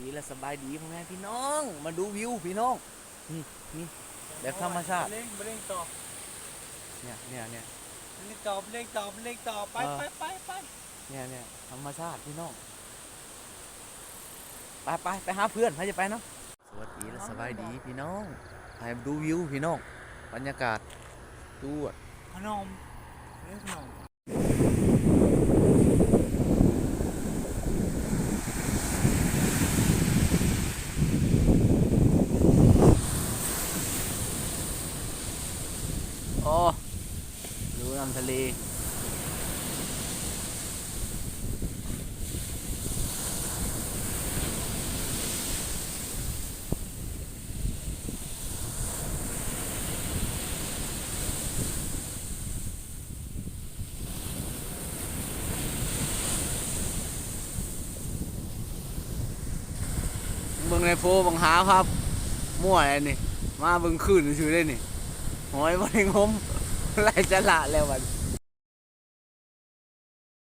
ดีและสบายดีพ่อแม่พี่น้อง มาดูวิวพี่น้อง นี่นี่แบบธรรมชาติเร่งเร่งต่อเนี่ยเนี่ยเนี่ยเร่งต่อเร่งต่อเร่งต่อไปเออไปไปไปเนี่ยเนี่ยธรรมชาติพี่น้องไปไปไปหาเพื่อนใครจะไปเนาะสวัสดีและสบายดีพี่น้องไปดูวิวพี่น้องบรรยากาศดูอะขนมเร่งขนม โอ้ดูน้ำทะเลเบิ่งในโฟบังหาครับ มั่วอะไรนี่ มาเบิ่งคืนชื่อได้นี่ หอยบริงมไรจะละแล้ววัน